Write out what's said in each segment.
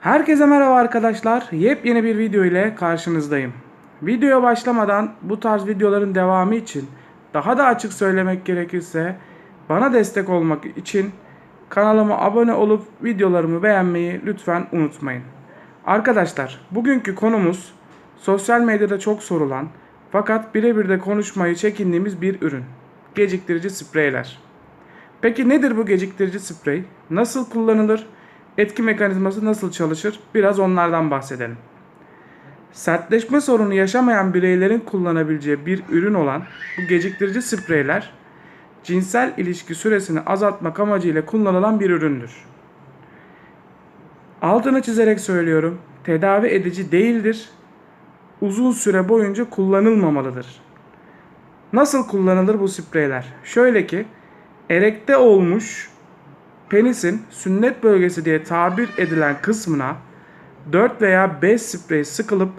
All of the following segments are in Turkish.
Herkese merhaba arkadaşlar. Yepyeni bir video ile karşınızdayım. Videoya başlamadan bu tarz videoların devamı için daha da açık söylemek gerekirse bana destek olmak için kanalıma abone olup videolarımı beğenmeyi lütfen unutmayın. Arkadaşlar bugünkü konumuz sosyal medyada çok sorulan fakat birebir de konuşmayı çekindiğimiz bir ürün. Geciktirici spreyler. Peki nedir bu geciktirici sprey? Nasıl kullanılır? Etki mekanizması nasıl çalışır? Biraz onlardan bahsedelim. Sertleşme sorunu yaşamayan bireylerin kullanabileceği bir ürün olan bu geciktirici spreyler cinsel ilişki süresini azaltmak amacıyla kullanılan bir üründür. Altını çizerek söylüyorum. Tedavi edici değildir. Uzun süre boyunca kullanılmamalıdır. Nasıl kullanılır bu spreyler? Şöyle ki erekte olmuş penisin sünnet bölgesi diye tabir edilen kısmına 4 veya 5 sprey sıkılıp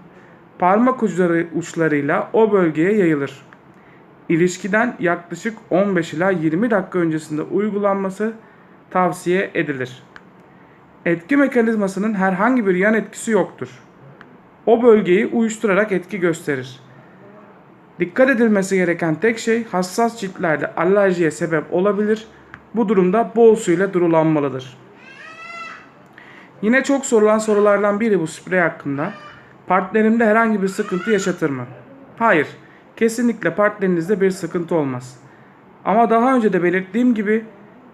parmak uçları uçlarıyla o bölgeye yayılır. İlişkiden yaklaşık 15 ila 20 dakika öncesinde uygulanması tavsiye edilir. Etki mekanizmasının herhangi bir yan etkisi yoktur. O bölgeyi uyuşturarak etki gösterir. Dikkat edilmesi gereken tek şey hassas ciltlerde alerjiye sebep olabilir. Bu durumda bol suyla durulanmalıdır. Yine çok sorulan sorulardan biri bu sprey hakkında. Partnerimde herhangi bir sıkıntı yaşatır mı? Hayır. Kesinlikle partnerinizde bir sıkıntı olmaz. Ama daha önce de belirttiğim gibi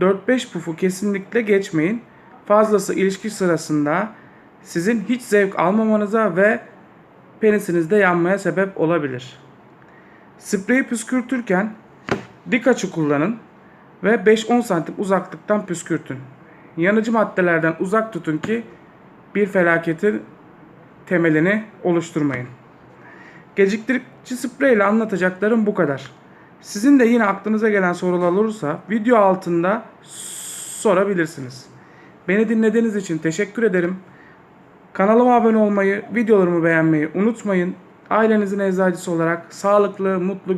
4-5 pufu kesinlikle geçmeyin. Fazlası ilişki sırasında sizin hiç zevk almamanıza ve penisinizde yanmaya sebep olabilir. Spreyi püskürtürken dik açı kullanın ve 5-10 santim uzaklıktan püskürtün. Yanıcı maddelerden uzak tutun ki bir felaketin temelini oluşturmayın. Geciktirici sprey ile anlatacaklarım bu kadar. Sizin de yine aklınıza gelen sorular olursa video altında sorabilirsiniz. Beni dinlediğiniz için teşekkür ederim. Kanalıma abone olmayı, videolarımı beğenmeyi unutmayın. Ailenizin eczacısı olarak sağlıklı, mutlu